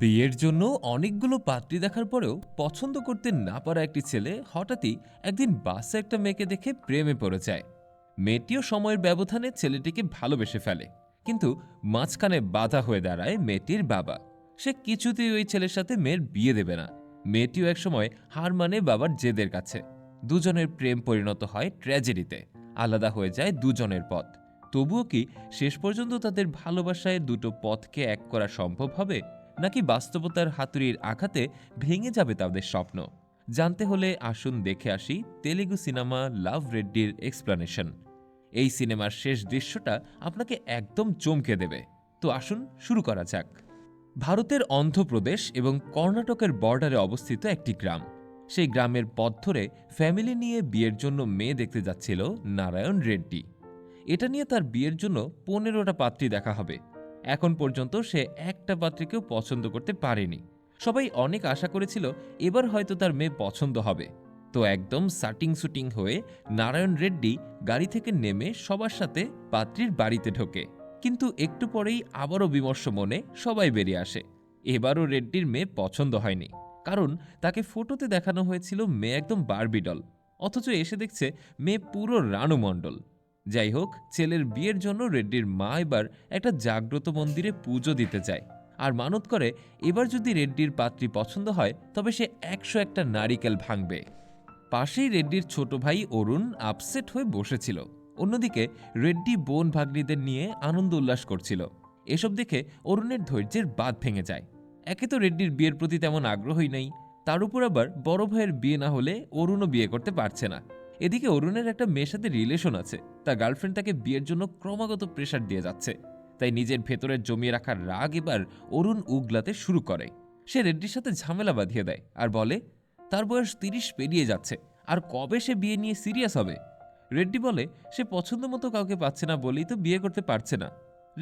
বিয়ের জন্য অনেকগুলো পাত্রী দেখার পরেও পছন্দ করতে না পারা একটি ছেলে হঠাৎই একদিন বাসে একটা মেয়েকে দেখে প্রেমে পড়ে যায়। মেয়েটিও সময়ের ব্যবধানে ছেলেটিকে ভালোবেসে ফেলে, কিন্তু মাঝখানে বাধা হয়ে দাঁড়ায় মেয়েটির বাবা। সে কিছুতেই ওই ছেলের সাথে মেয়ের বিয়ে দেবে না। মেয়েটিও একসময় হার মানে বাবার জেদের কাছে। দুজনের প্রেম পরিণত হয় ট্র্যাজেডিতে, আলাদা হয়ে যায় দুজনের পথ। তবুও কি শেষ পর্যন্ত তাদের ভালোবাসায় দুটো পথকে এক করা সম্ভব হবে? নাকি বাস্তবতার হাতুড়ির আঘাতে ভেঙে যাবে তাদের স্বপ্ন? জানতে হলে আসুন দেখে আসি তেলেগু সিনেমা লাভ রেড্ডির এক্সপ্লানেশন। এই সিনেমার শেষ দৃশ্যটা আপনাকে একদম চমকে দেবে। তো আসুন শুরু করা যাক। ভারতের অন্ধ্রপ্রদেশ এবং কর্ণাটকের বর্ডারে অবস্থিত একটি গ্রাম। সেই গ্রামের পথ ধরে ফ্যামিলি নিয়ে বিয়ের জন্য মেয়ে দেখতে যাচ্ছিল নারায়ণ রেড্ডি। এটা নিয়ে তার বিয়ের জন্য পনেরোটা পাত্রী দেখা হবে। এখন পর্যন্ত সে একটা পাত্রীকেও পছন্দ করতে পারেনি। সবাই অনেক আশা করেছিল এবার হয়তো তার মেয়ে পছন্দ হবে। তো একদম সাটিং সুটিং হয়ে নারায়ণ রেড্ডি গাড়ি থেকে নেমে সবার সাথে পাত্রীর বাড়িতে ঢোকে। কিন্তু একটু পরেই আবারও বিমর্ষ মনে সবাই বেরিয়ে আসে। এবারও রেড্ডির মেয়ে পছন্দ হয়নি। কারণ তাকে ফটোতে দেখানো হয়েছিল মেয়ে একদম বারবিডল। অথচ এসে দেখছে মেয়ে পুরো রানু মণ্ডল যাই হোক ছেলের বিয়ের জন্য রেড্ডির মা এবার একটা জাগ্রত মন্দিরে পুজো দিতে চায়। আর মানত করে, এবার যদি রেড্ডির পাত্রী পছন্দ হয়, তবে সে একশো একটা নারিকেল ভাঙবে। পাশেই রেড্ডির ছোট ভাই অরুণ আপসেট হয়ে বসেছিল। অন্যদিকে, রেড্ডি বোন ভাগ্নিদের নিয়ে আনন্দ উল্লাস করছিল। এসব দেখে অরুণের ধৈর্যের বাদ ভেঙে যায়। একে তো রেড্ডির বিয়ের প্রতি তেমন আগ্রহই নেই। তার উপর আবার বড় ভাইয়ের বিয়ে না হলে অরুণও বিয়ে করতে পারছে না। এদিকে অরুণের একটা মেয়ের সাথে রিলেশন আছে। তার গার্লফ্রেন্ড তাকে বিয়ের জন্য ক্রমাগত প্রেশার দিয়ে যাচ্ছে। তাই নিজের ভেতরের জমিয়ে রাখা রাগ এবার অরুণ উগলাতে শুরু করে। সে রেড্ডির সাথে ঝামেলা বাঁধিয়ে দেয় আর বলে, তার বয়স তিরিশ পেরিয়ে যাচ্ছে। আর কবে সে বিয়ে নিয়ে সিরিয়াস হবে? রেড্ডি বলে, সে পছন্দ মতো কাউকে পাচ্ছে না বলেই তো বিয়ে করতে পারছে না।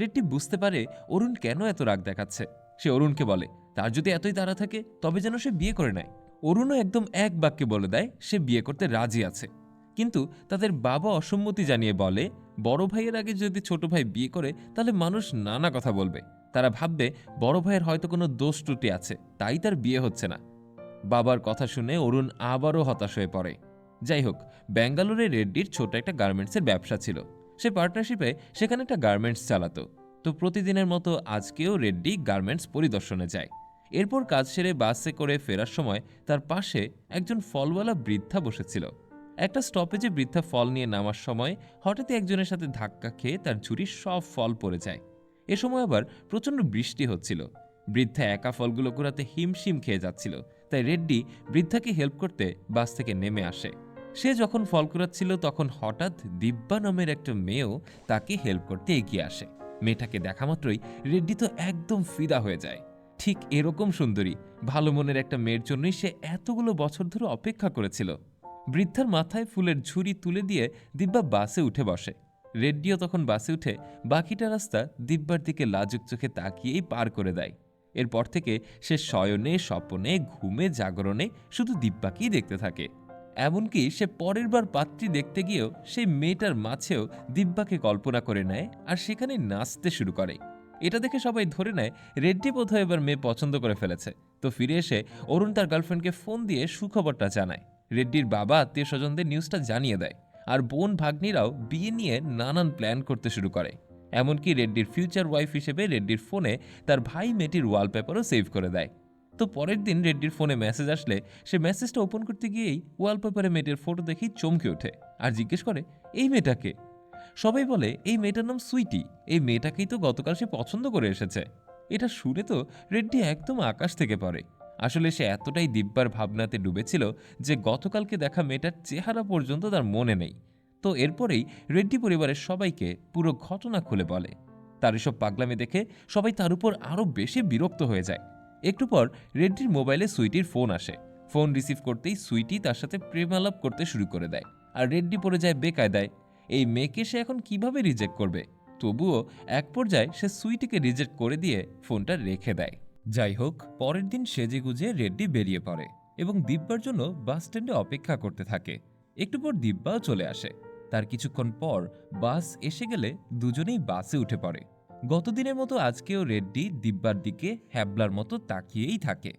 রেড্ডি বুঝতে পারে অরুণ কেন এত রাগ দেখাচ্ছে। সে অরুণকে বলে, তার যদি এতই তাড়া থাকে, তবে যেন সে বিয়ে করে নেয়। অরুণও একদম এক বাক্যে বলে দেয়, সে বিয়ে করতে রাজি আছে। কিন্তু তাদের বাবা অসম্মতি জানিয়ে বলে, বড় ভাইয়ের আগে যদি ছোট ভাই বিয়ে করে, তাহলে মানুষ নানা কথা বলবে। তারা ভাববে, বড় ভাইয়ের হয়তো কোনো দোষ ত্রুটি আছে, তাই তার বিয়ে হচ্ছে না। বাবার কথা শুনে অরুণ আবারও হতাশ হয়ে পড়ে। যাই হোক, ব্যাঙ্গালোরে রেড্ডির ছোট একটা গার্মেন্টসের ব্যবসা ছিল। সে পার্টনারশিপে সেখানে একটা গার্মেন্টস চালাতো। তো প্রতিদিনের মতো আজকেও রেড্ডি গার্মেন্টস পরিদর্শনে যায়। এরপর কাজ সেরে বাসে করে ফেরার সময় তার পাশে একজন ফলওয়ালা বৃদ্ধা বসেছিল। একটা স্টপেজে বৃদ্ধা ফল নিয়ে নামার সময় হঠাৎই একজনের সাথে ধাক্কা খেয়ে তার ঝুড়ির সব ফল পড়ে যায়। এ সময় আবার প্রচণ্ড বৃষ্টি হচ্ছিল। বৃদ্ধা একা ফলগুলো কুড়াতে হিমশিম খেয়ে যাচ্ছিল, তাই রেড্ডি বৃদ্ধাকে হেল্প করতে বাস থেকে নেমে আসে। সে যখন ফল কুড়াচ্ছিল তখন হঠাৎ দিব্যা নামের একটা মেয়েও তাকে হেল্প করতে এগিয়ে আসে। মেয়েটাকে দেখা মাত্রই রেড্ডি তো একদম ফিদা হয়ে যায়। ঠিক এরকম সুন্দরী, ভালো মনের একটা মেয়ের জন্যই সে এতগুলো বছর ধরে অপেক্ষা করেছিল। বৃদ্ধার মাথায় ফুলের ঝুড়ি তুলে দিয়ে দিব্যা বাসে উঠে বসে। রেড্ডিও তখন বাসে উঠে বাকিটা রাস্তা দিব্যার দিকে লাজুক চোখে তাকিয়েই পার করে দেয়। এরপর থেকে সে শয়নে, স্বপনে, ঘুমে, জাগরণে শুধু দিব্যাকেই দেখতে থাকে। এমনকি সে পরের বার পাত্রী দেখতে গিয়েও সেই মেয়েটার মাঝেও দিব্যাকে কল্পনা করে নেয় আর সেখানে নাচতে শুরু করে। এটা দেখে সবাই ধরে নেয়, রেড্ডি বোধহয় এবার মেয়ে পছন্দ করে ফেলেছে। তো ফিরে এসে অরুণ তার গার্লফ্রেন্ডকে ফোন দিয়ে সুখবরটা জানায়। রেড্ডির বাবা আত্মীয় স্বজনদের নিউজটা জানিয়ে দেয়, আর বোন ভাগ্নিরাও বিয়ে নিয়ে নানান প্ল্যান করতে শুরু করে। এমনকি রেড্ডির ফিউচার ওয়াইফ হিসেবে রেড্ডির ফোনে তার ভাই মেয়েটির ওয়ালপেপারও সেভ করে দেয়। তো পরের দিন রেড্ডির ফোনে মেসেজ আসলে সে মেসেজটা ওপেন করতে গিয়েই ওয়ালপেপারে মেয়েটির ফটো দেখেই চমকে ওঠে আর জিজ্ঞেস করে, এই মেয়েটাকে সবাই বলে, এই মেয়েটার নাম সুইটি। এই মেয়েটাকেই তো গতকাল সে পছন্দ করে এসেছে। এটা শুনে তো রেড্ডি একদম আকাশ থেকে পড়ে। আসলে সে এতটাই দিব্যার ভাবনাতে ডুবেছিল যে গতকালকে দেখা মেয়েটার চেহারা পর্যন্ত তার মনে নেই। তো এরপরেই রেড্ডি পরিবারের সবাইকে পুরো ঘটনা খুলে বলে। তার এসব পাগলামি দেখে সবাই তার উপর আরও বেশি বিরক্ত হয়ে যায়। একটু পর রেড্ডির মোবাইলে সুইটির ফোন আসে। ফোন রিসিভ করতেই সুইটি তার সাথে প্রেমালাপ করতে শুরু করে দেয় আর রেড্ডি পড়ে যায় বেকায়দায়। এই মেয়েকে সে এখন কীভাবে রিজেক্ট করবে? তবুও এক পর্যায়ে সে সুইটিকে রিজেক্ট করে দিয়ে ফোনটা রেখে দেয়। যাই হোক, পরের দিন সেজে গুজে রেড্ডি বেরিয়ে পড়ে এবং দিব্যার জন্য বাস স্ট্যান্ডে অপেক্ষা করতে থাকে। একটু পর দিব্যাও চলে আসে। তার কিছুক্ষণ পর বাস এসে গেলে দুজনেই বাসে উঠে পড়ে। গতদিনের মতো আজকেও রেড্ডি দিব্যার দিকে হ্যাবলার মতো তাকিয়েই থাকে।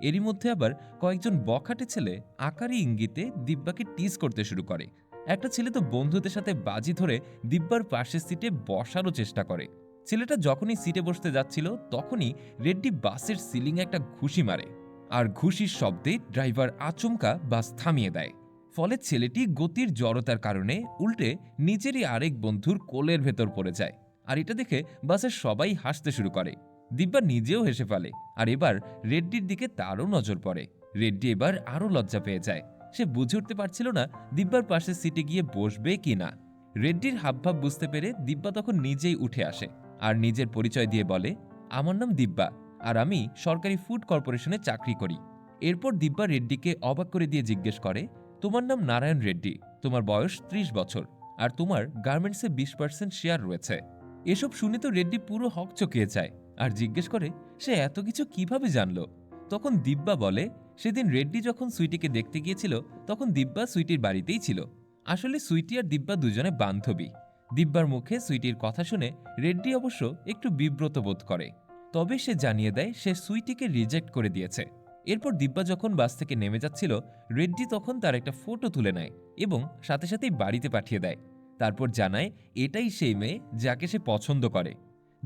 এরই মধ্যে আবার কয়েকজন বখাটে ছেলে আকারি ইঙ্গিতে দিব্যাকে টিজ করতে শুরু করে। একটা ছেলে তো বন্ধুদের সাথে বাজি ধরে দিব্যার পাশের সিটে বসারও চেষ্টা করে। ছেলেটা যখনই সিটে বসতে যাচ্ছিল, তখনই রেড্ডি বাসের সিলিংয়ে একটা ঘুষি মারে। আর ঘুষির শব্দে ড্রাইভার আচমকা বাস থামিয়ে দেয়। ফলে ছেলেটি গতির জড়তার কারণে উল্টে নিজেরই আরেক বন্ধুর কোলের ভেতর পড়ে যায়। আর এটা দেখে বাসের সবাই হাসতে শুরু করে। দিব্যা নিজেও হেসে ফেলে। আর এবার রেড্ডির দিকে তারও নজর পড়ে। রেড্ডি এবার আরও লজ্জা পেয়ে যায়। সে বুঝে উঠতে পারছিল না দিব্যার পাশে সিটে গিয়ে বসবে কি না। রেড্ডির হাবভাব বুঝতে পেরে দিব্যা তখন নিজেই উঠে আসে। আর নিজের পরিচয় দিয়ে বলে, আমার নাম দিব্যা আর আমি সরকারি ফুড কর্পোরেশনে চাকরি করি। এরপর দিব্যা রেড্ডিকে অবাক করে দিয়ে জিজ্ঞেস করে, তোমার নাম নারায়ণ রেড্ডি, তোমার বয়স ত্রিশ বছর আর তোমার গার্মেন্টসে বিশ পার্সেন্ট শেয়ার রয়েছে। এসব শুনে তো রেড্ডি পুরো হক চকিয়ে যায় আর জিজ্ঞেস করে, সে এত কিছু কীভাবে জানলো? তখন দিব্যা বলে, সেদিন রেড্ডি যখন সুইটিকে দেখতে গিয়েছিল, তখন দিব্যা সুইটির বাড়িতেই ছিল। আসলে সুইটি আর দিব্যা দুজনে বান্ধবী। দিব্যার মুখে সুইটির কথা শুনে রেড্ডি অবশ্য একটু বিব্রত বোধ করে। তবে সে জানিয়ে দেয়, সে সুইটিকে রিজেক্ট করে দিয়েছে। এরপর দিব্যা যখন বাস থেকে নেমে যাচ্ছিল, রেড্ডি তখন তার একটা ফটো তুলে নেয় এবং সাথে সাথেই বাড়িতে পাঠিয়ে দেয়। তারপর জানায়, এটাই সেই মেয়ে যাকে সে পছন্দ করে।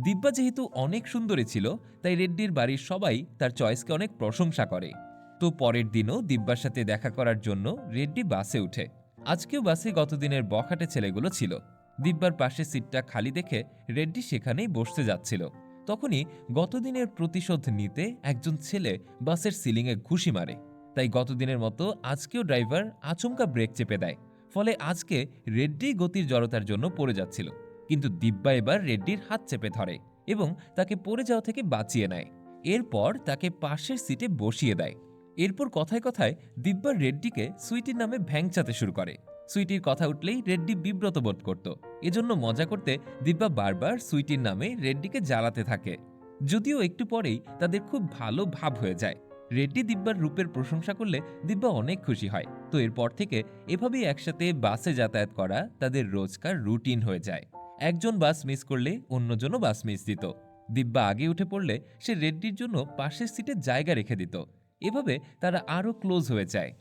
দিব্যা যেহেতু অনেক সুন্দরী ছিল, তাই রেড্ডির বাড়ির সবাই তার চয়েসকে অনেক প্রশংসা করে। তো পরের দিনও দিব্যার সাথে দেখা করার জন্য রেড্ডি বাসে উঠে। আজকেও বাসে গতদিনের বখাটে ছেলেগুলো ছিল। দিব্যার পাশে সিটটা খালি দেখে রেড্ডি সেখানেই বসতে যাচ্ছিল। তখনই গতদিনের প্রতিশোধ নিতে একজন ছেলে বাসের সিলিংয়ে ঘুষি মারে। তাই গতদিনের মতো আজকেও ড্রাইভার আচমকা ব্রেক চেপে দেয়। ফলে আজকে রেড্ডি গতির জড়তার জন্য পড়ে যাচ্ছিল। কিন্তু দিব্যা এবার রেড্ডির হাত চেপে ধরে এবং তাকে পড়ে যাওয়া থেকে বাঁচিয়ে নেয়। এরপর তাকে পাশের সিটে বসিয়ে দেয়। এরপর কথায় কথায় দিব্যা রেড্ডিকে সুইটির নামে ভ্যাংচাতে শুরু করে। সুইটির কথা উঠলেই রেড্ডি বিব্রত বোধ করত। এজন্য মজা করতে দিব্যা বারবার সুইটির নামে রেড্ডিকে জ্বালাতে থাকে। যদিও একটু পরেই তাদের খুব ভালো ভাব হয়ে যায়। রেড্ডি দিব্যার রূপের প্রশংসা করলে দিব্যা অনেক খুশি হয়। তো এরপর থেকে এভাবেই একসাথে বাসে যাতায়াত করা তাদের রোজকার রুটিন হয়ে যায়। একজন বাস মিস করলে অন্যজনও বাস মিস দিত। দিব্যা আগে উঠে পড়লে সে রেড্ডির জন্য পাশের সিটে জায়গা রেখে দিত। এভাবে তারা আরও ক্লোজ হয়ে যায়।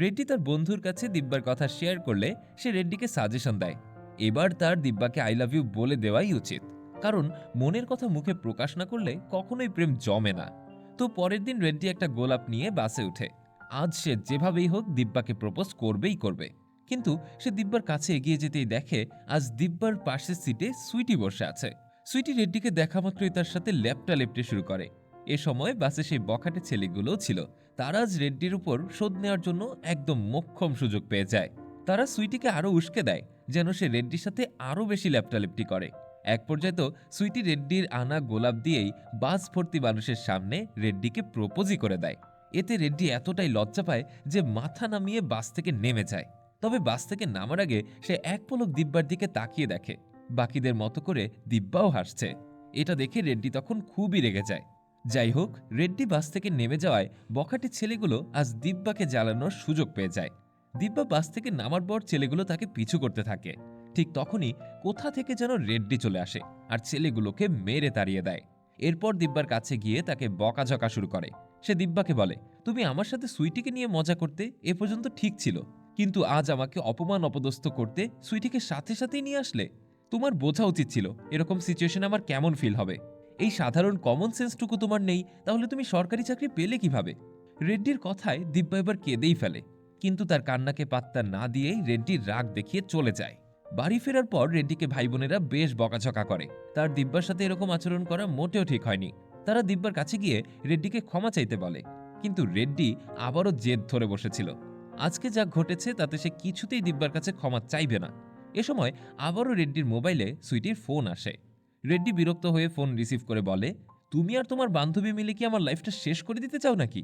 রেড্ডি তার বন্ধুর কাছে দিব্যার কথা শেয়ার করলে সে রেড্ডিকে সাজেশন দেয়। এবার তার দিব্যাকে আই লাভ ইউ বলে দেওয়াই উচিত। কারণ মনের কথা মুখে প্রকাশ না করলে কখনোই প্রেম জমে না। তো পরের দিন রেড্ডি একটা গোলাপ নিয়ে বাসে উঠে। আজ সে যেভাবেই হোক দিব্যাকে প্রপোজ করবেই করবে। কিন্তু সে দিব্যার কাছে এগিয়ে যেতেই দেখে আজ দিব্যার পাশের সিটে সুইটি বসে আছে। সুইটি রেড্ডিকে দেখা মাত্রই তার সাথে ল্যাপটা লেপটে শুরু করে। এ সময় বাসে সেই বখাটে ছেলেগুলোও ছিল। তারা আজ রেড্ডির উপর শোধ নেওয়ার জন্য একদম মোক্ষম সুযোগ পেয়ে যায়। তারা সুইটিকে আরও উস্কে দেয়, যেন সে রেড্ডির সাথে আরও বেশি ল্যাপটালেপটি করে। এক পর্যায়ে তো সুইটি রেড্ডির আনা গোলাপ দিয়েই বাস ভর্তি মানুষের সামনে রেড্ডিকে প্রপোজই করে দেয়। এতে রেড্ডি এতটাই লজ্জা পায় যে মাথা নামিয়ে বাস থেকে নেমে যায়। তবে বাস থেকে নামার আগে সে এক পলক দিব্যার দিকে তাকিয়ে দেখে। বাকিদের মতো করে দিব্যাও হাসছে। এটা দেখে রেড্ডি তখন খুবই রেগে যায়। যাই হোক রেড্ডি বাস থেকে নেমে যাওয়ায় বখাটে ছেলেগুলো আজ দিব্যাকে জ্বালানোর সুযোগ পেয়ে যায়। দিব্যা বাস থেকে নামার পর ছেলেগুলো তাকে পিছু করতে থাকে। ঠিক তখনই কোথা থেকে যেন রেড্ডি চলে আসে আর ছেলেগুলোকে মেরে তাড়িয়ে দেয়। এরপর দিব্যার কাছে গিয়ে তাকে বকাঝকা শুরু করে। সে দিব্যাকে বলে, তুমি আমার সাথে সুইটিকে নিয়ে মজা করতে এ পর্যন্ত ঠিক ছিল, কিন্তু আজ আমাকে অপমান অপদস্থ করতে সুইটিকে সাথে সাথেই নিয়ে আসলে? তোমার বোঝা উচিত ছিল, এরকম সিচুয়েশন আমার কেমন ফিল হবে? এই সাধারণ কমন সেন্সটুকু তোমার নেই, তাহলে তুমি সরকারি চাকরি পেলে কীভাবে? রেড্ডির কথায় দিব্যা এবার কেঁদেই ফেলে। কিন্তু তার কান্নাকে পাত্তা না দিয়েই রেড্ডির রাগ দেখিয়ে চলে যায়। বাড়ি ফেরার পর রেড্ডিকে ভাই বোনেরা বেশ বকাঝকা করে। তার দিব্যার সাথে এরকম আচরণ করা মোটেও ঠিক হয়নি। তারা দিব্যার কাছে গিয়ে রেড্ডিকে ক্ষমা চাইতে বলে। কিন্তু রেড্ডি আবারও জেদ ধরে বসেছিল। আজকে যা ঘটেছে, তাতে সে কিছুতেই দিব্যার কাছে ক্ষমা চাইবে না। এ সময় আবারও রেড্ডির মোবাইলে সুইটির ফোন আসে। রেড্ডি বিরক্ত হয়ে ফোন রিসিভ করে বলে, তুমি আর তোমার বান্ধবী মিলে কি আমার লাইফটা শেষ করে দিতে চাও নাকি?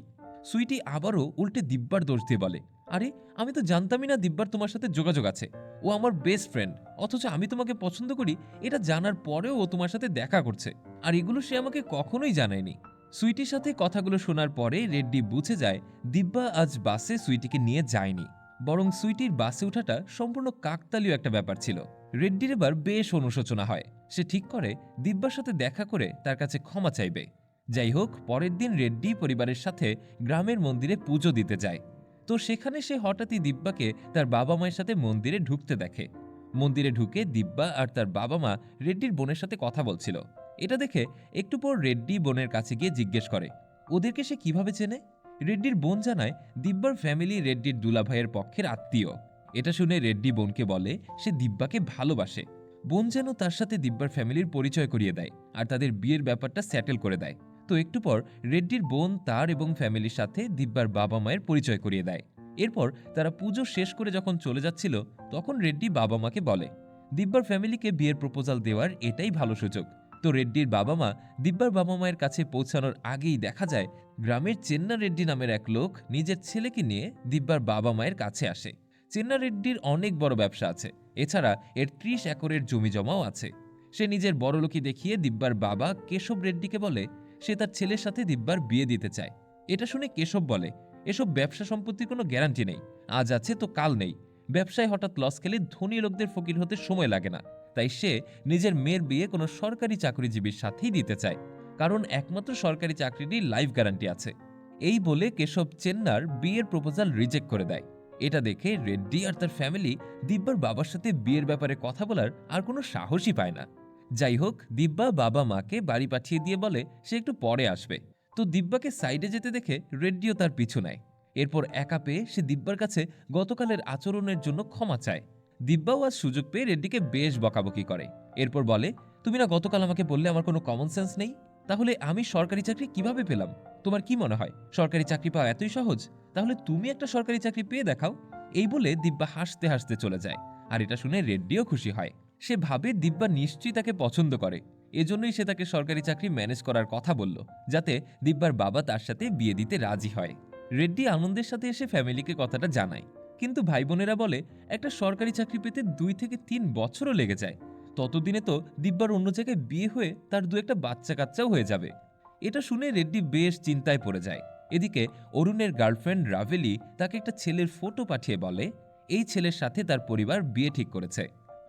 সুইটি আবারও উল্টে দিব্যার দোষ দিয়ে বলে, আরে, আমি তো জানতামই না দিব্যার তোমার সাথে যোগাযোগ আছে। ও আমার বেস্ট ফ্রেন্ড অথচ আমি তোমাকে পছন্দ করি, এটা জানার পরেও ও তোমার সাথে দেখা করছে, আর এগুলো সে আমাকে কখনোই জানায়নি। সুইটির সাথে কথাগুলো শোনার পরে রেড্ডি বুঝে যায় দিব্যা আজ বাসে সুইটিকে নিয়ে যায়নি। বরং সুইটির বাসে ওঠাটা সম্পূর্ণ কাকতালীয় একটা ব্যাপার ছিল। রেড্ডির এবার বেশ অনুশোচনা হয়। সে ঠিক করে, দিব্যার সাথে দেখা করে তার কাছে ক্ষমা চাইবে। যাই হোক, পরের দিন রেড্ডি পরিবারের সাথে গ্রামের মন্দিরে পুজো দিতে যায়। তো সেখানে সে হঠাৎই দিব্যাকে তার বাবা মায়ের সাথে মন্দিরে ঢুকতে দেখে। মন্দিরে ঢুকে দিব্যা আর তার বাবা মা রেড্ডির বোনের সাথে কথা বলছিল। এটা দেখে একটু পর রেড্ডি বোনের কাছে গিয়ে জিজ্ঞেস করে, ওদেরকে সে কীভাবে চেনে? রেড্ডির বোন জানায়, দিব্যার ফ্যামিলি রেড্ডির দুলাভাইয়ের পক্ষের আত্মীয়। এটা শুনে রেড্ডি বোনকে বলে, সে দিব্যাকে ভালোবাসে। বোন যেন তার সাথে দিব্যার ফ্যামিলির পরিচয় করিয়ে দেয় আর তাদের বিয়ের ব্যাপারটা সেটেল করে দেয়। তো একটু পর রেড্ডির বোন তার এবং ফ্যামিলির সাথে দিব্যার বাবা মায়ের পরিচয় করিয়ে দেয়। এরপর তারা পুজো শেষ করে যখন চলে যাচ্ছিল, তখন রেড্ডি বাবা মাকে বলে, দিব্যার ফ্যামিলিকে বিয়ের প্রপোজাল দেওয়ার এটাই ভালো সুযোগ। তো রেড্ডির বাবা মা দিব্যার বাবা মায়ের কাছে পৌঁছানোর আগেই দেখা যায় গ্রামের চেন্না রেড্ডি নামের এক লোক নিজের ছেলেকে নিয়ে দিব্যার বাবা মায়ের কাছে আসে। চেন্না রেড্ডির অনেক বড় ব্যবসা আছে। এছাড়া এর ত্রিশ একরের জমি জমাও আছে। সে নিজের বড়লোকি দেখিয়ে দিব্যার বাবা কেশব রেড্ডিকে বলে, সে তার ছেলের সাথে দিব্যার বিয়ে দিতে চায়। এটা শুনে কেশব বলে, এসব ব্যবসা সম্পত্তির কোনো গ্যারান্টি নেই। আজ আছে তো কাল নেই। ব্যবসায় হঠাৎ লস খেলে ধনী লোকদের ফকির হতে সময় লাগে না। তাই সে নিজের মেয়ের বিয়ে কোনো সরকারি চাকরিজীবীর সাথেই দিতে চায়। কারণ একমাত্র সরকারি চাকরিরই লাইফ গ্যারান্টি আছে। এই বলে কেশব চেন্নার বিয়ের প্রপোজাল রিজেক্ট করে দেয়। এটা দেখে রেড্ডি আর তার ফ্যামিলি দিব্যার বাবার সাথে বিয়ের ব্যাপারে কথা বলার আর কোনো সাহসই পায় না। যাই হোক, দিব্যা বাবা মাকে বাড়ি পাঠিয়ে দিয়ে বলে সে একটু পরে আসবে। তো দিব্যাকে সাইডে যেতে দেখে রেড্ডিও তার পিছু নেয়। এরপর একা পেয়ে সে দিব্যার কাছে গতকালের আচরণের জন্য ক্ষমা চায়। দিব্যাও আজ সুযোগ পেয়ে রেড্ডিকে বেশ বকাবকি করে। এরপর বলে, তুমি না গতকাল আমাকে বললে আমার কোনো কমন সেন্স নেই? তাহলে আমি সরকারি চাকরি কীভাবে পেলাম? তোমার কি মনে হয়? সরকারি চাকরি পাওয়া এতই সহজ? তাহলে তুমি একটা সরকারি চাকরি পেয়ে দেখাও। এই বলে দিব্যা হাসতে হাসতে চলে যায়। আর এটা শুনে রেড্ডিও খুশি হয়। সে ভাবে দিব্যা নিশ্চয়ই তাকে পছন্দ করে। এজন্যই সে তাকে সরকারি চাকরি ম্যানেজ করার কথা বলল, যাতে দিব্যার বাবা তার সাথে বিয়ে দিতে রাজি হয়। রেড্ডি আনন্দের সাথে এসে ফ্যামিলিকে কথাটা জানায়। কিন্তু ভাই বোনেরা বলে, একটা সরকারি চাকরি পেতে দুই থেকে তিন বছরও লেগে যায়। ততদিনে তো দিব্যার অন্য জায়গায় বিয়ে হয়ে তার দু একটা বাচ্চা কাচ্চাও হয়ে যাবে। এটা শুনে রেড্ডি বেশ চিন্তায় পড়ে যায়। এদিকে অরুণের গার্লফ্রেন্ড রাভেলি তাকে একটা ছেলের ফটো পাঠিয়ে বলে, এই ছেলের সাথে তার পরিবার বিয়ে ঠিক করেছে।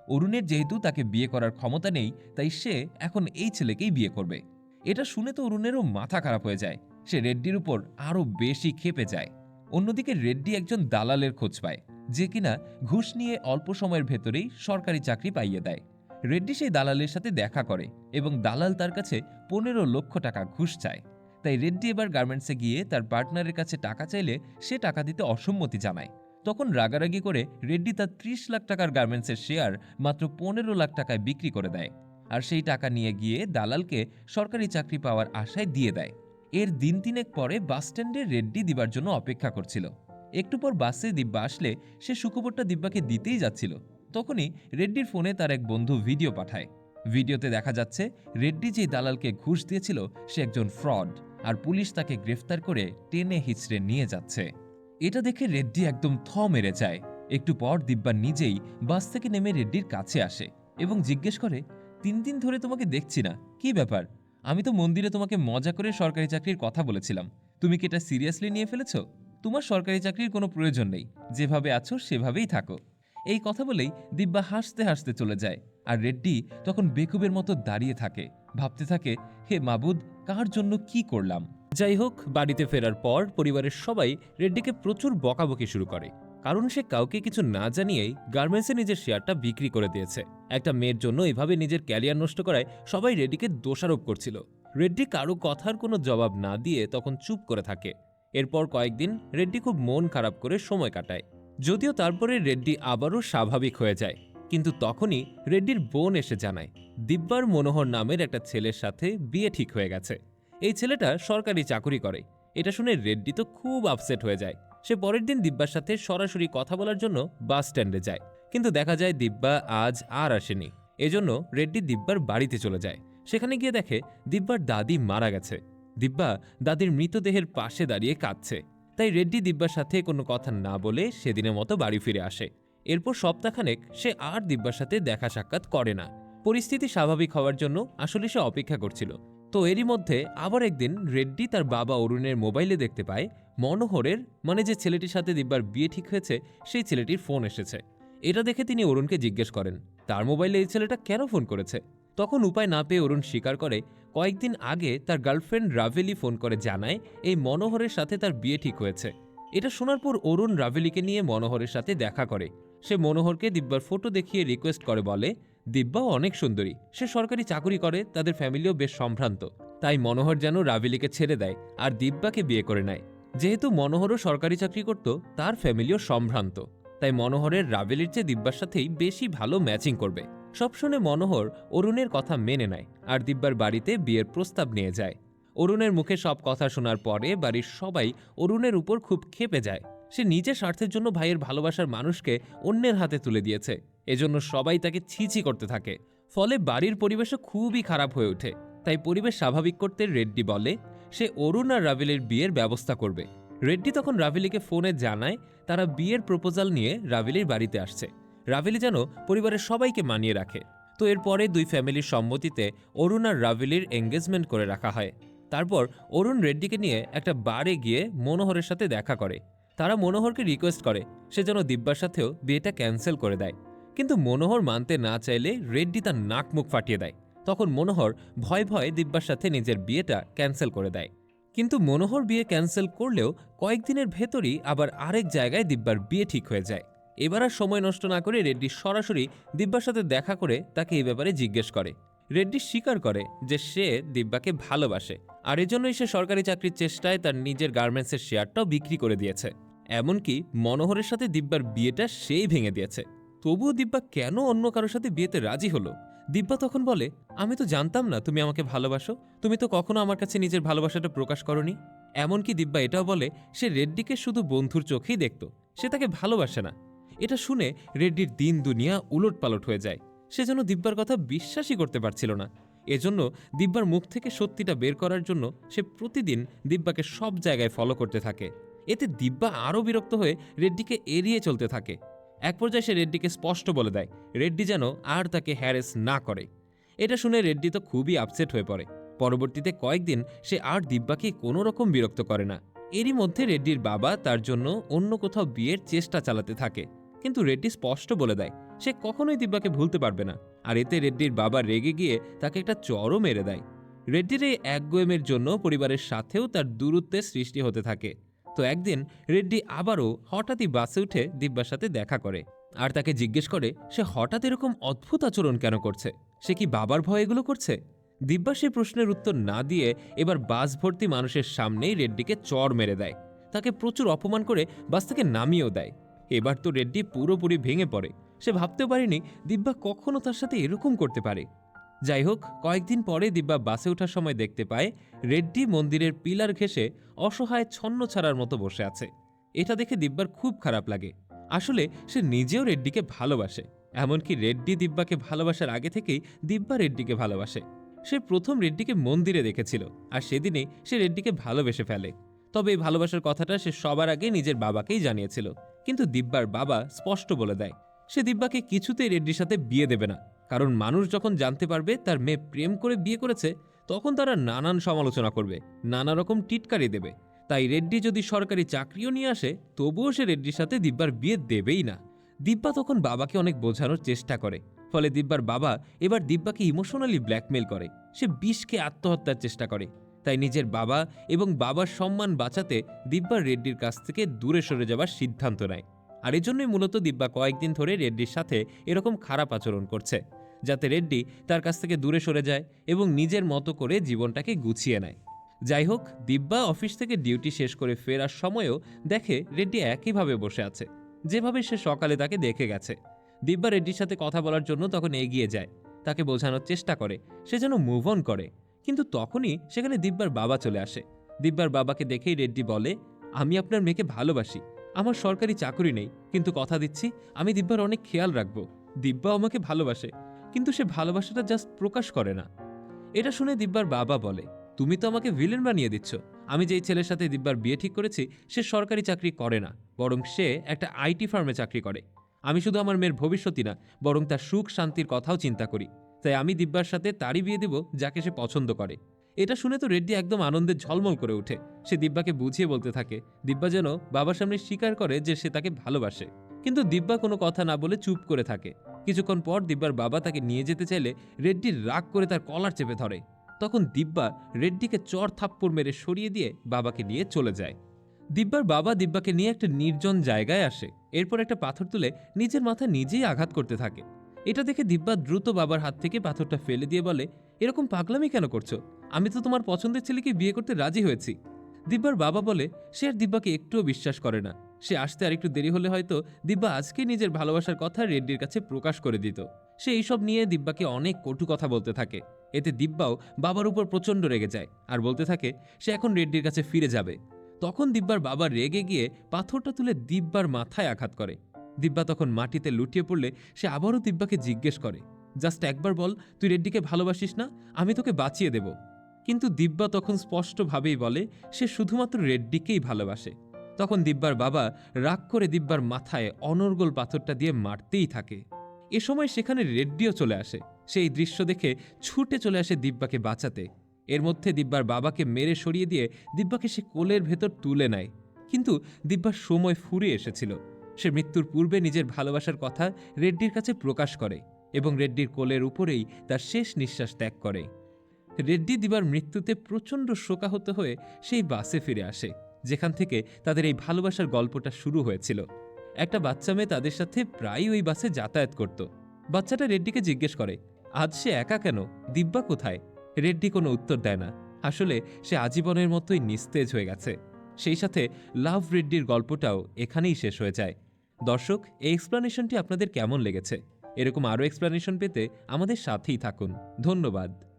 অরুণের যেহেতু তাকে বিয়ে করার ক্ষমতা নেই, তাই সে এখন এই ছেলেকেই বিয়ে করবে। এটা শুনে তো অরুণেরও মাথা খারাপ হয়ে যায়। সে রেড্ডির উপর আরও বেশি ক্ষেপে যায়। অন্যদিকে রেড্ডি একজন দালালের খোঁজ পায়, যে কিনা ঘুষ নিয়ে অল্প সময়ের ভেতরেই সরকারি চাকরি পাইয়ে দেয়। রেড্ডি সেই দালালের সাথে দেখা করে এবং দালাল তার কাছে পনেরো লক্ষ টাকা ঘুষ চায়। তাই রেড্ডি এবার গার্মেন্টসে গিয়ে তার পার্টনারের কাছে টাকা চাইলে সে টাকা দিতে অসম্মতি জানায়। তখন রাগারাগি করে রেড্ডি তার ত্রিশ লাখ টাকার গার্মেন্টসের শেয়ার মাত্র পনেরো লাখ টাকায় বিক্রি করে দেয় আর সেই টাকা নিয়ে গিয়ে দালালকে সরকারি চাকরি পাওয়ার আশায় দিয়ে দেয়। এর দিন তিনেক পরে বাসস্ট্যান্ডে রেড্ডি দিবার জন্য অপেক্ষা করছিল। একটু পর বাসে দিব্যা আসলে সে সুখবরটা দিব্যাকে দিতেই যাচ্ছিল। তখনই রেড্ডির ফোনে তার এক বন্ধু ভিডিও পাঠায়। ভিডিওতে দেখা যাচ্ছে, রেড্ডি যে দালালকে ঘুষ দিয়েছিল, সে একজন ফ্রড আর পুলিশ তাকে গ্রেফতার করে টেনে হিচড়ে নিয়ে যাচ্ছে। এটা দেখে রেড্ডি একদম থ মেরে যায়। একটু পর দিব্যা নিজেই বাস থেকে নেমে রেড্ডির কাছে আসে এবং জিজ্ঞেস করে, তিন দিন ধরে তোমাকে দেখছি না, কি ব্যাপার? আমি তো মন্দিরে তোমাকে মজা করে সরকারি চাকরির কথা বলেছিলাম। তুমি কি এটা সিরিয়াসলি নিয়ে ফেলেছ? তোমার সরকারি চাকরির কোনো প্রয়োজন নেই। যেভাবে আছো সেভাবেই থাকো। এই কথা বলেই দিব্যা হাসতে হাসতে চলে যায়, আর রেড্ডি তখন বেকুবের মতো দাঁড়িয়ে থাকে, ভাবতে থাকে, হে মাবুদ, কার জন্য কি করলাম? যাই হোক, বাড়িতে ফেরার পর পরিবারের সবাই রেড্ডিকে প্রচুর বকাবকি শুরু করে, কারণ সে কাউকে কিছু না জানিয়েই গার্মেন্টসে নিজের শেয়ারটা বিক্রি করে দিয়েছে। একটা মেয়ের জন্য এভাবে নিজের ক্যারিয়ার নষ্ট করায় সবাই রেড্ডিকে দোষারোপ করছিল। রেড্ডি কারও কথার কোনো জবাব না দিয়ে তখন চুপ করে থাকে। এরপর কয়েকদিন রেড্ডি খুব মন খারাপ করে সময় কাটায়। যদিও তারপরে রেড্ডি আবারও স্বাভাবিক হয়ে যায়, কিন্তু তখনই রেড্ডির বোন এসে জানায়, দিব্যার মনোহর নামের একটা ছেলের সাথে বিয়ে ঠিক হয়ে গেছে। এই ছেলেটা সরকারি চাকুরি করে। এটা শুনে রেড্ডি তো খুব আপসেট হয়ে যায়। সে পরের দিন দিব্যার সাথে সরাসরি কথা বলার জন্য বাস স্ট্যান্ডে যায়। কিন্তু দেখা যায় দিব্যা আজ আর আসেনি। এজন্য রেড্ডি দিব্যার বাড়িতে চলে যায়। সেখানে গিয়ে দেখে দিব্যার দাদি মারা গেছে। দিব্যা দাদির মৃতদেহের পাশে দাঁড়িয়ে কাঁদছে। তাই রেড্ডি দিব্যার সাথে কোনো কথা না বলে সেদিনের মতো বাড়ি ফিরে আসে। এরপর সপ্তাহখানেক সে আর দিব্যার সাথে দেখা সাক্ষাৎ করে না। পরিস্থিতি স্বাভাবিক হওয়ার জন্য আসলে সে অপেক্ষা করছিল। তো এরই মধ্যে আবার একদিন রেড্ডি তার বাবা অরুণের মোবাইলে দেখতে পায় মনোহরের মানে যে ছেলেটির সাথে দিব্যার বিয়ে ঠিক হয়েছে, সেই ছেলেটির ফোন এসেছে। এটা দেখে তিনি অরুণকে জিজ্ঞেস করেন, তার মোবাইলে এই ছেলেটা কেন ফোন করেছে? তখন উপায় না পেয়ে অরুণ স্বীকার করে কয়েকদিন আগে তার গার্লফ্রেন্ড রাভেলি ফোন করে জানায়, এই মনোহরের সাথে তার বিয়ে ঠিক হয়েছে। এটা শোনার পর অরুণ রাভেলিকে নিয়ে মনোহরের সাথে দেখা করে। সে মনোহরকে দিব্যার ফটো দেখিয়ে রিকোয়েস্ট করে বলে, দিব্যাও অনেক সুন্দরী। সে সরকারি চাকরি করে, তাদের ফ্যামিলিও বেশ সম্ভ্রান্ত। তাই মনোহর যেন রাভেলিকে ছেড়ে দেয় আর দিব্যাকে বিয়ে করে নেয়। যেহেতু মনোহরও সরকারি চাকরি করত, তার ফ্যামিলিও সম্ভ্রান্ত। তাই মনোহরের রাভেলির চেয়ে দিব্যার সাথেই বেশি ভালো ম্যাচিং করবে। সব শুনে মনোহর অরুণের কথা মেনে নেয় আর দিব্যার বাড়িতে বিয়ের প্রস্তাব নিয়ে যায়। অরুণের মুখে সব কথা শোনার পরে বাড়ির সবাই অরুণের উপর খুব ক্ষেপে যায়। সে নিজের স্বার্থের জন্য ভাইয়ের ভালোবাসার মানুষকে অন্যের হাতে তুলে দিয়েছে। এজন্য সবাই তাকে ছিছি করতে থাকে। ফলে বাড়ির পরিবেশও খুবই খারাপ হয়ে ওঠে। তাই পরিবেশ স্বাভাবিক করতে রেড্ডি বলে, সে অরুণ আর রাভেলের বিয়ের ব্যবস্থা করবে। রেড্ডি তখন রাভেলিকে ফোনে জানায়, তারা বিয়ের প্রপোজাল নিয়ে রাভেলির বাড়িতে আসছে। রাভেলি যেন পরিবারের সবাইকে মানিয়ে রাখে। তো এরপরে দুই ফ্যামিলির সম্মতিতে অরুণ আর রাভেলির এঙ্গেজমেন্ট করে রাখা হয়। তারপর অরুণ রেড্ডিকে নিয়ে একটা বারে গিয়ে মনোহরের সাথে দেখা করে। তারা মনোহরকে রিকোয়েস্ট করে, সে যেন দিব্যার সাথেও বিয়েটা ক্যান্সেল করে দেয়। কিন্তু মনোহর মানতে না চাইলে রেড্ডি তার নাক মুখ ফাটিয়ে দেয়। তখন মনোহর ভয় ভয়ে দিব্যার সাথে নিজের বিয়েটা ক্যান্সেল করে দেয়। কিন্তু মনোহর বিয়ে ক্যান্সেল করলেও কয়েকদিনের ভেতরই আবার আরেক জায়গায় দিব্যার বিয়ে ঠিক হয়ে যায়। এবার আর সময় নষ্ট না করে রেড্ডি সরাসরি দিব্যার সাথে দেখা করে তাকে এই ব্যাপারে জিজ্ঞেস করে। রেড্ডি স্বীকার করে যে সে দিব্যাকে ভালোবাসে, আর এজন্যই সে সরকারি চাকরির চেষ্টায় তার নিজের গার্মেন্টসের শেয়ারটাও বিক্রি করে দিয়েছে। এমনকি মনোহরের সাথে দিব্যার বিয়েটা সেই ভেঙে দিয়েছে। তবুও দিব্যা কেন অন্য কারোর সাথে বিয়েতে রাজি হলো? দিব্যা তখন বলে, আমি তো জানতাম না তুমি আমাকে ভালোবাসো। তুমি তো কখনো আমার কাছে নিজের ভালোবাসাটা প্রকাশ করনি। এমনকি দিব্যা এটাও বলে, সে রেড্ডিকে শুধু বন্ধুর চোখেই দেখত। সে তাকে ভালোবাসে না। এটা শুনে রেড্ডির দিন দুনিয়া উলট পালট হয়ে যায়। সে যেন দিব্যার কথা বিশ্বাসই করতে পারছিল না। এজন্য দিব্যার মুখ থেকে সত্যিটা বের করার জন্য সে প্রতিদিন দিব্যাকে সব জায়গায় ফলো করতে থাকে। এতে দিব্যা আরও বিরক্ত হয়ে রেড্ডিকে এড়িয়ে চলতে থাকে। এক পর্যায়ে সে রেড্ডিকে স্পষ্ট বলে দেয়, রেড্ডি যেন আর তাকে হ্যারেস না করে। এটা শুনে রেড্ডি তো খুবই আপসেট হয়ে পড়ে। পরবর্তীতে কয়েকদিন সে আর দিব্যাকে কোনো রকম বিরক্ত করে না। এরই মধ্যে রেড্ডির বাবা তার জন্য অন্য কোথাও বিয়ের চেষ্টা চালাতে থাকে। কিন্তু রেড্ডি স্পষ্ট বলে দেয়, সে কখনোই দিব্যাকে ভুলতে পারবে না। আর এতে রেড্ডির বাবা রেগে গিয়ে তাকে একটা চরও মেরে দেয়। রেড্ডির এই একগুয়েমের জন্য পরিবারের সাথেও তার দূরত্বের সৃষ্টি হতে থাকে। তো একদিন রেড্ডি আবারও হঠাৎই বাসে উঠে দিব্যার সাথে দেখা করে। আর তাকে জিজ্ঞেস করে, সে হঠাৎ এরকম অদ্ভুত আচরণ কেন করছে? সে কি বাবার ভয় এগুলো করছে? দিব্যা সে প্রশ্নের উত্তর না দিয়ে এবার বাস ভর্তি মানুষের সামনেই রেড্ডিকে চর মেরে দেয়। তাকে প্রচুর অপমান করে বাস থেকে নামিয়েও দেয়। এবার তো রেড্ডি পুরোপুরি ভেঙে পড়ে। সে ভাবতেও পারেনি দিব্যা কখনো তার সাথে এরকম করতে পারে। যাই হোক, কয়েকদিন পরে দিব্যা বাসে ওঠার সময় দেখতে পায় রেড্ডি মন্দিরের পিলার ঘেঁষে অসহায় ছন্ন ছাড়ার মতো বসে আছে। এটা দেখে দিব্যার খুব খারাপ লাগে। আসলে সে নিজেও রেড্ডিকে ভালোবাসে। এমনকি রেড্ডি দিব্যাকে ভালোবাসার আগে থেকেই দিব্যা রেড্ডিকে ভালোবাসে। সে প্রথম রেড্ডিকে মন্দিরে দেখেছিল আর সেদিনে সে রেড্ডিকে ভালোবেসে ফেলে। তবে এই ভালোবাসার কথাটা সে সবার আগে নিজের বাবাকেই জানিয়েছিল। কিন্তু দিব্যার বাবা স্পষ্ট বলে দেয়, সে দিব্যাকে কিছুতেই রেড্ডির সাথে বিয়ে দেবে না। কারণ মানুষ যখন জানতে পারবে তার মেয়ে প্রেম করে বিয়ে করেছে, তখন তারা নানান সমালোচনা করবে, নানা রকম টিটকারি দেবে। তাই রেড্ডি যদি সরকারি চাকরিও নিয়ে আসে, তবুও সে রেড্ডির সাথে দিব্যার বিয়ে দেবেই না। দিব্যা তখন বাবাকে অনেক বোঝানোর চেষ্টা করে, ফলে দিব্যার বাবা এবার দিব্যাকে ইমোশনালি ব্ল্যাকমেল করে। সে বিষকে আত্মহত্যার চেষ্টা করে। তাই নিজের বাবা এবং বাবার সম্মান বাঁচাতে দিব্যা রেড্ডির কাছ থেকে দূরে সরে যাবার সিদ্ধান্ত নেয়। আর এজন্যই মূলত দিব্যা কয়েকদিন ধরে রেড্ডির সাথে এরকম খারাপ আচরণ করছে, যাতে রেড্ডি তার কাছ থেকে দূরে সরে যায় এবং নিজের মতো করে জীবনটাকে গুছিয়ে নেয়। যাই হোক, দিব্যা অফিস থেকে ডিউটি শেষ করে ফেরার সময়ও দেখে রেড্ডি একইভাবে বসে আছে, যেভাবে সে সকালে তাকে দেখে গেছে। দিব্যা রেড্ডির সাথে কথা বলার জন্য তখন এগিয়ে যায়, তাকে বোঝানোর চেষ্টা করে, সে যেন মুভ অন করে। কিন্তু তখনই সেখানে দিব্যার বাবা চলে আসে। দিব্যার বাবাকে দেখেই রেড্ডি বলে, আমি আপনার মেয়েকে ভালোবাসি। আমার সরকারি চাকরি নেই। কিন্তু কথা দিচ্ছি, আমি দিব্যার অনেক খেয়াল রাখব। দিব্যা আমাকে ভালোবাসে, কিন্তু সে ভালোবাসাটা জাস্ট প্রকাশ করে না। এটা শুনে দিব্যার বাবা বলে, তুমি তো আমাকে ভিলেন বানিয়ে দিচ্ছ। আমি যেই ছেলের সাথে দিব্যার বিয়ে ঠিক করেছি, সে সরকারি চাকরি করে না, বরং সে একটা আইটি ফার্মে চাকরি করে। আমি শুধু আমার মেয়ের ভবিষ্যতই না, বরং তার সুখ শান্তির কথাও চিন্তা করি। তাই আমি দিব্যার সাথে তারই বিয়ে দেব যাকে সে পছন্দ করে। এটা শুনে তো রেড্ডি একদম আনন্দে ঝলমল করে ওঠে। সে দিব্যাকে বুঝিয়ে বলতে থাকে, দিব্যা যেন বাবার সামনে স্বীকার করে যে সে তাকে ভালোবাসে। কিন্তু দিব্যা কোনো কথা না বলে চুপ করে থাকে। কিছুক্ষণ পর দিব্যার বাবা তাকে নিয়ে যেতে চাইলে রেড্ডির রাগ করে তার কলার চেপে ধরে। তখন দিব্যা রেড্ডিকে চর থাপ্পড় মেরে সরিয়ে দিয়ে বাবাকে নিয়ে চলে যায়। দিব্যার বাবা দিব্যাকে নিয়ে একটা নির্জন জায়গায় আসে। এরপর একটা পাথর তুলে নিজের মাথা নিজেই আঘাত করতে থাকে। এটা দেখে দিব্যা দ্রুত বাবার হাত থেকে পাথরটা ফেলে দিয়ে বলে, এরকম পাগলামি কেন করছ? আমি তো তোমার পছন্দের ছেলেকে বিয়ে করতে রাজি হয়েছি। দিব্যার বাবা বলে, সে আর দিব্যাকে একটুও বিশ্বাস করে না। সে আসতে আর একটু দেরি হলে হয়তো দিব্যা আজকে নিজের ভালোবাসার কথা রেড্ডির কাছে প্রকাশ করে দিত। সে এইসব নিয়ে দিব্যাকে অনেক কটু কথা বলতে থাকে। এতে দিব্যাও বাবার উপর প্রচণ্ড রেগে যায় আর বলতে থাকে, সে এখন রেড্ডির কাছে ফিরে যাবে। তখন দিব্যার বাবা রেগে গিয়ে পাথরটা তুলে দিব্যার মাথায় আঘাত করে। দিব্যা তখন মাটিতে লুটিয়ে পড়লে সে আবারও দিব্যাকে জিজ্ঞেস করে, জাস্ট একবার বল, তুই রেড্ডিকে ভালোবাসিস না? আমি তোকে বাঁচিয়ে দেব। কিন্তু দিব্যা তখন স্পষ্টভাবেই বলে, সে শুধুমাত্র রেড্ডিকেই ভালোবাসে। তখন দিব্যার বাবা রাগ করে দিব্যার মাথায় অনর্গল পাথরটা দিয়ে মারতেই থাকে। এ সময় সেখানে রেড্ডিও চলে আসে। সেই দৃশ্য দেখে ছুটে চলে আসে দিব্যাকে বাঁচাতে। এর মধ্যে দিব্যার বাবাকে মেরে সরিয়ে দিয়ে দিব্যাকে সে কোলের ভেতর তুলে নেয়। কিন্তু দিব্যার সময় ফুরিয়ে এসেছিল। সে মৃত্যুর পূর্বে নিজের ভালোবাসার কথা রেড্ডির কাছে প্রকাশ করে এবং রেড্ডির কোলের উপরেই তার শেষ নিঃশ্বাস ত্যাগ করে। রেড্ডি দিবার মৃত্যুতে প্রচণ্ড শোকাহত হয়ে সেই বাসে ফিরে আসে, যেখান থেকে তাদের এই ভালোবাসার গল্পটা শুরু হয়েছিল। একটা বাচ্চা মেয়ে তাদের সাথে প্রায়ই ওই বাসে যাতায়াত করত। বাচ্চাটা রেড্ডিকে জিজ্ঞেস করে, আজ সে একা কেন? দিব্যা কোথায়? রেড্ডি কোনো উত্তর দেয় না। আসলে সে আজীবনের মতোই নিস্তেজ হয়ে গেছে। সেই সাথে লাভ রেড্ডির গল্পটাও এখানেই শেষ হয়ে যায়। দর্শক এই এক্সপ্লানেশনটি আপনাদের কেমন লেগেছে? এরকম আরও এক্সপ্লানেশন পেতে আমাদের সাথেই থাকুন। ধন্যবাদ।